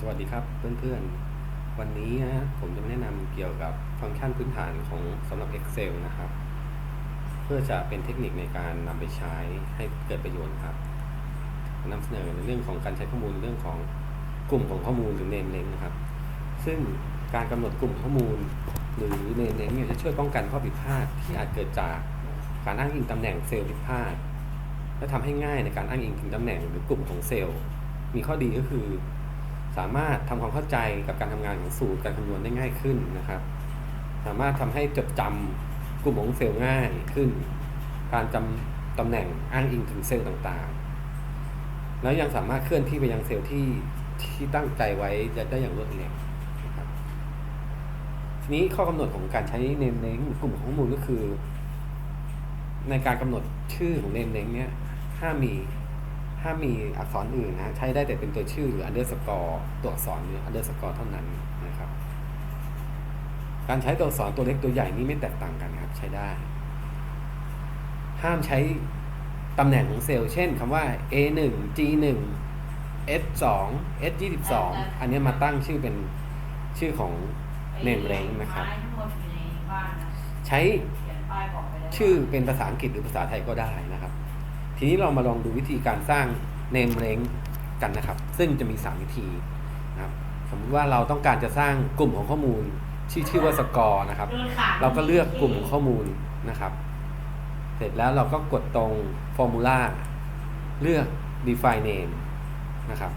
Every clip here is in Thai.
สวัสดีครับเพื่อนๆ วันนี้นะผมจะมาแนะนำเกี่ยวกับฟังก์ชันพื้นฐานของสำหรับ Excel นะครับ เพื่อจะเป็นเทคนิคในการนำไปใช้ให้เกิดประโยชน์ครับนำเสนอในเรื่องของการใช้ข้อมูลเรื่องของกลุ่มของข้อมูลหรือ name link นะครับ ซึ่งการกำหนดกลุ่มข้อมูล หรือ name length เนี่ยจะช่วยป้องกันข้อผิดพลาดที่อาจเกิดจากการอ้างอิงตำแหน่งเซลล์ผิดพลาด และทำให้ง่ายในการอ้างอิงถึงตำแหน่งหรือกลุ่มของเซลล์ มีข้อดีก็คือ สามารถทำความเข้าใจกับการทำงานของสูตรการคำนวณได้ง่ายขึ้นนะครับ สามารถทำให้จดจำกลุ่มของเซลล์ง่ายขึ้น การจำตำแหน่งอ้างอิงถึงเซลล์ต่างๆ แล้วยังสามารถเคลื่อนที่ไปยังเซลล์ที่ที่ตั้งใจไว้จะได้อย่างรวดเร็วนะครับทีนี้ข้อกำหนดของการใช้เนมเล้งกลุ่มของข้อมูลก็คือ ในการกำหนดชื่อของเนมเล้งเนี้ยห้ามมี ห้ามมีอักษรอื่นนะใช้ได้แต่เป็นตัวชื่อหรือ underscore ตัวอักษรหรือ underscore เท่านั้นนะครับ การใช้ตัวอักษรตัวเล็กตัวใหญ่นี่ไม่แตกต่างกันครับ ใช้ได้ ห้ามใช้ตำแหน่งของเซลล์ เช่นคำว่า A1 G1 S2 S22 อันนี้มาตั้งชื่อเป็นชื่อของ name range นะครับ ใช้ชื่อเป็นภาษาอังกฤษหรือภาษาไทยก็ได้นะครับ ทีนี้เรามาลองดูวิธีการสร้าง name range กันนะครับ ซึ่งจะมี 3 วิธีนะครับสมมติว่าเราต้องการจะสร้างกลุ่มของข้อมูลที่ชื่อว่า score นะครับดินขาดเราก็เลือกกลุ่มของข้อมูลนะครับ เสร็จแล้วเราก็กดตรง formula เลือก define name นะครับ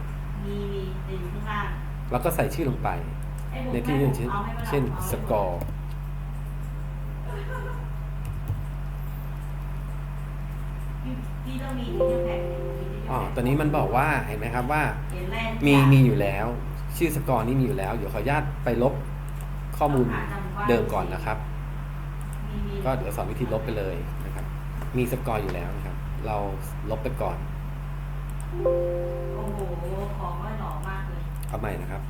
มีมีติดข้างล่างแล้วก็ใส่ชื่อลงไปไอ้ผมในที่นี้เช่นอาให้มันเช่นอา ให้มัน score พี่พี่ต้องมีที่แพ็คอ๋อตอนนี้มันบอกว่าเห็นไหมครับว่าเห็นแร่มีมีอยู่แล้ว ชื่อสกอร์นี้มีอยู่แล้ว เดี๋ยวขออนุญาตไปลบข้อมูลเดิมก่อนนะครับมีมีก็เดี๋ยวสอนวิธีลบไปเลยนะครับ มีสกอร์อยู่แล้วนะครับ เราลบไปก่อนโอ้โหของก็หล่อมากเลยเอาใหม่นะครับ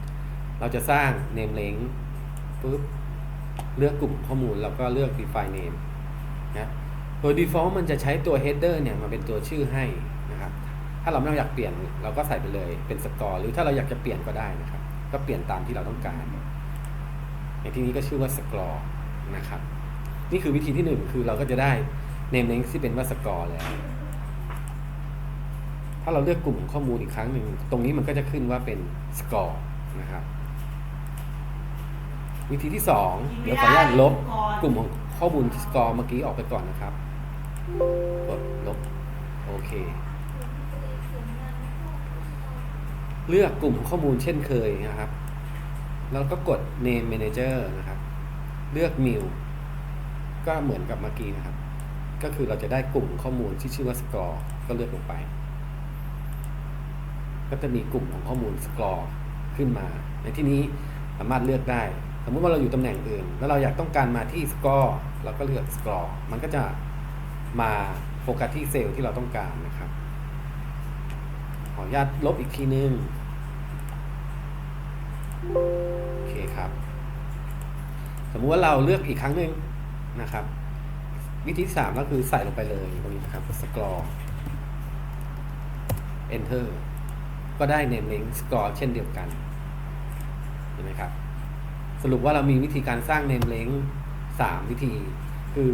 เราจะสร้าง name link ปุ๊บเลือกกลุ่มข้อมูลแล้วก็เลือก define name นะ โดย default มันจะใช้ตัว header เนี่ยมาเป็นตัวชื่อให้นะครับ ถ้าเราไม่อยากเปลี่ยนเราก็ใส่ไปเลยเป็นสกอร์หรือถ้าเราอยากจะเปลี่ยนก็ได้นะครับ ก็เปลี่ยนตามที่เราต้องการ ในที่นี้ก็ชื่อว่าสกอร์นะครับ นี่คือวิธีที่หนึ่งคือเราก็จะได้ name link ที่เป็นว่าสกอร์แล้ว ถ้าเราเลือกกลุ่มของข้อมูลอีกครั้งหนึ่งตรงนี้มันก็จะขึ้นว่าเป็นสกอร์นะครับวิธีที่สองเดี๋ยวขออนุญาตลบกลุ่มของข้อมูลสกอร์เมื่อกี้ออกไปก่อนนะครับ กดลบโอเค เลือกกลุ่มข้อมูลเช่นเคยนะครับ แล้วก็กด name manager นะครับ เลือก new ก็เหมือนกับเมื่อกี้นะครับ ก็คือเราจะได้กลุ่มข้อมูลที่ชื่อว่า score ก็เลือกลงไป ก็จะมีกลุ่มของข้อมูล score ขึ้นมา ในที่นี้สามารถเลือกได้ สมมติว่าเราอยู่ตำแหน่งอื่น แล้วเราอยากต้องการมาที่ score เราก็เลือก score มันก็จะ มาโฟกัสที่เซลล์ที่เราต้องการนะครับ ขออนุญาตลบอีกทีนึง โอเคครับ สมมุติว่าเราเลือกอีกครั้งหนึ่งนะครับ วิธีสามก็คือใส่ลงไปเลยตรงนี้นะครับ scroll enter ก็ได้ name link scroll เช่นเดียวกันเห็นไหมครับ สรุปว่าเรามีวิธีการสร้าง name link สามวิธี คือ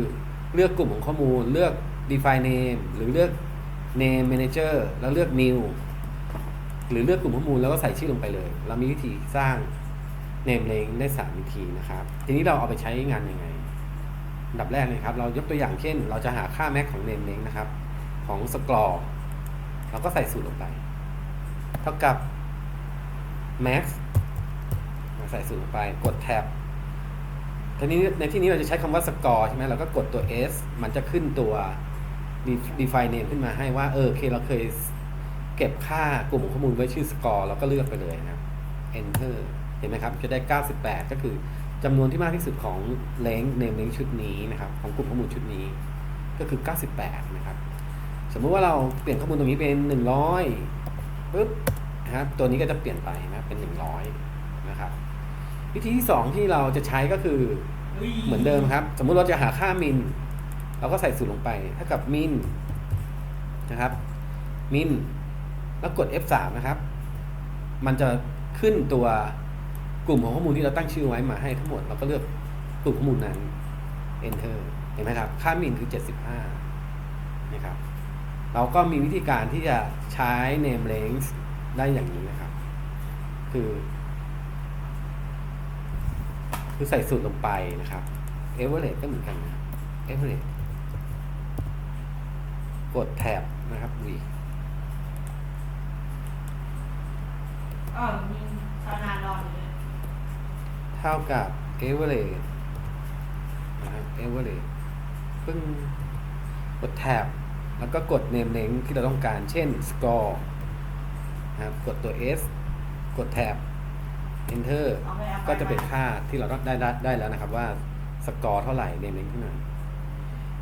เลือกกลุ่มของข้อมูล เลือก define name หรือเลือก name manager แล้วเลือก new หรือเลือกกลุ่มข้อมูลแล้วก็ใส่ชื่อลงไปเลย เรามีวิธีสร้าง name link ได้ 3 วิธีนะครับ ทีนี้เราเอาไปใช้งานยังไงดับแรกเลยครับ เรายกตัวอย่างเช่น เราจะหาค่า max ของ name link นะครับ ของ scroll เราก็ใส่สูตรลงไป เท่ากับ max ใส่สูตรลงไป กดแท็บ ทีนี้ในที่นี้เราจะใช้คำว่า score ใช่ไหมเราก็กดตัว s มันจะขึ้นตัว define name ขึ้นมาให้ว่า เออโอเคเราเคยเก็บค่ากลุ่มข้อมูลไว้ชื่อ score เราก็เลือกไปเลยนะครับ enter เห็นไหมครับ จะได้ 98 ก็คือจำนวนที่มากที่สุดของ length name ชุดนี้นะครับ ของกลุ่มข้อมูลชุดนี้ ก็คือ 98 นะครับ สมมุติว่าเราเปลี่ยนข้อมูลตรงนี้เป็น 100ปุ๊บนะครับตัวนี้ก็จะเปลี่ยนไปนะเป็น 100 นะครับ วิธีที่ 2 ที่เราจะใช้ก็คือเหมือนเดิมครับ สมมุติเราจะหาค่ามิน เราก็ใส่สูตรลงไปเท่ากับมินนะครับ มินแล้วกด F3 นะครับ มันจะขึ้นตัวกลุ่มของข้อมูลที่เราตั้งชื่อไว้มาให้ทั้งหมด เราก็เลือกกลุ่มข้อมูลนั้น enter เห็นไหมครับ ค่ามินคือ 75 นะครับ เราก็มีวิธีการที่จะใช้ name range ได้อย่างนี้นะครับ คือ คือใส่สูตรลงไปนะครับ average ก็เหมือนกันนะ average กดแท็บนะครับ v เออมีชาวนานรออยู่เลยเท่ากับ average นะครับ average เพิ่งกดแท็บแล้วก็กด name range ที่เราต้องการ เช่น score นะครับ กดตัว s กดแท็บ enter ก็จะเป็นค่าที่เราได้ได้ได้แล้วนะครับว่าสกอร์เท่าไหร่ name range เท่าไหร่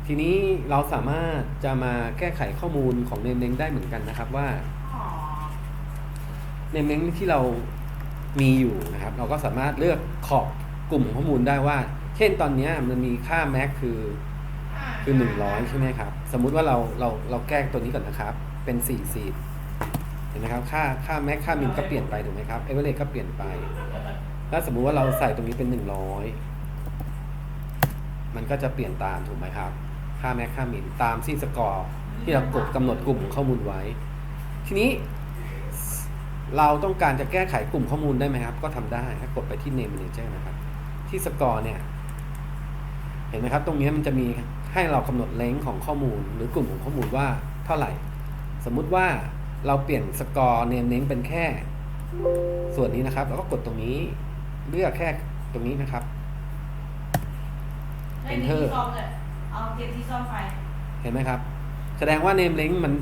ทีนี้เราสามารถจะมาแก้ไขข้อมูลของ name range ได้เหมือนกันนะครับว่าอ๋อในเม้งที่เรามีอยู่นะครับ เราก็สามารถเลือกขอบกลุ่มข้อมูลได้ว่า เช่นตอนนี้มันมีค่าแม็กคือคือ 100 ใช่ไหมครับ สมมุติว่าเราเราเราแก้ตัวนี้ก่อนนะครับ เป็น4สี ห็นไหมครับค่าค่าแม็กค่ามินก็เปลี่ยนไปถูกไหมครับเอเวอเรก็เปลี่ยนไปแล้วสมมุติว่าเราใส่ตรงนี้เป็น 100 มันก็จะเปลี่ยนตามถูกไหมครับ ค่าแม็กค่ามินตามที่สกอร์ที่เรากดกำหนดกลุ่มข้อมูลไว้ ทีนี้เราต้องการจะแก้ไขกลุ่มข้อมูลได้ไหมครับ ก็ทำได้ถ้ากดไปที่ name manager นะครับ ที่สกอร์เนี่ย เห็นไหมครับ ตรงนี้มันจะมีให้เรากำหนดเลงของข้อมูลหรือกลุ่มของข้อมูลว่าเท่าไหร่ สมมุติว่า เราเปลี่ยนสกอร์เนมเน้งเป็นแค่ ส่วนนี้นะครับ แล้วก็กดตรงนี้เลือกแค่ตรงนี้นะครับไม่มีที่ซ่อมเลยเอาเก็บที่ซ่อมไฟเห็นไหมครับ แสดงว่า name link มัน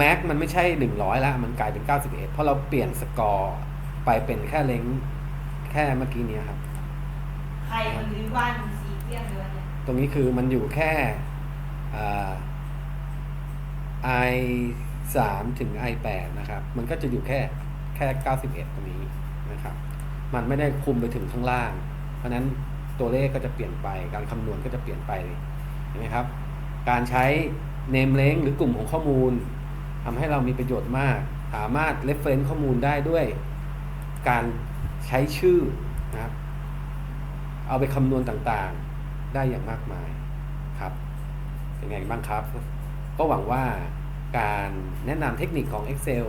max มันไม่ใช่ 100แล้วมันกลายเป็น 91 เพราะเราเปลี่ยนสกอร์ไปเป็นแค่เลงแค่เมื่อกี้เนี้ครับ ใครมันรื้อบ้านมันสีเปี้ยงเลยเนี่ยตรงนี้คือมันอยู่แค่อ่า i 3 ถึง i 8 นะครับ มันก็จะอยู่แค่แค่ 91 ตรงนี้นะครับ มันไม่ได้คุมไปถึงข้างล่าง เพราะนั้นตัวเลขก็จะเปลี่ยนไป การคำนวณก็จะเปลี่ยนไปเห็นไหมครับ การใช้ name range หรือกลุ่มของข้อมูลทำให้เรามีประโยชน์มาก สามารถ reference ข้อมูลได้ด้วย การใช้ชื่อนะครับ เอาไปคำนวณต่างๆ ได้อย่างมากมายครับ เป็นไงบ้างครับ ก็หวังว่า การแนะนำเทคนิคของ Excel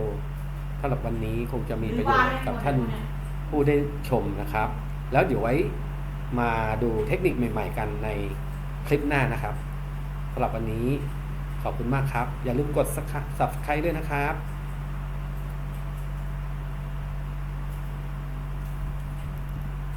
สำหรับวันนี้คงจะมีประโยชน์กับท่านผู้ได้ชมนะครับ แล้วเดี๋ยวไว้มาดูเทคนิคใหม่ ๆ กันในคลิปหน้านะครับสำหรับวันนี้ขอบคุณมากครับ อย่าลืมกด subscribe ด้วยนะครับ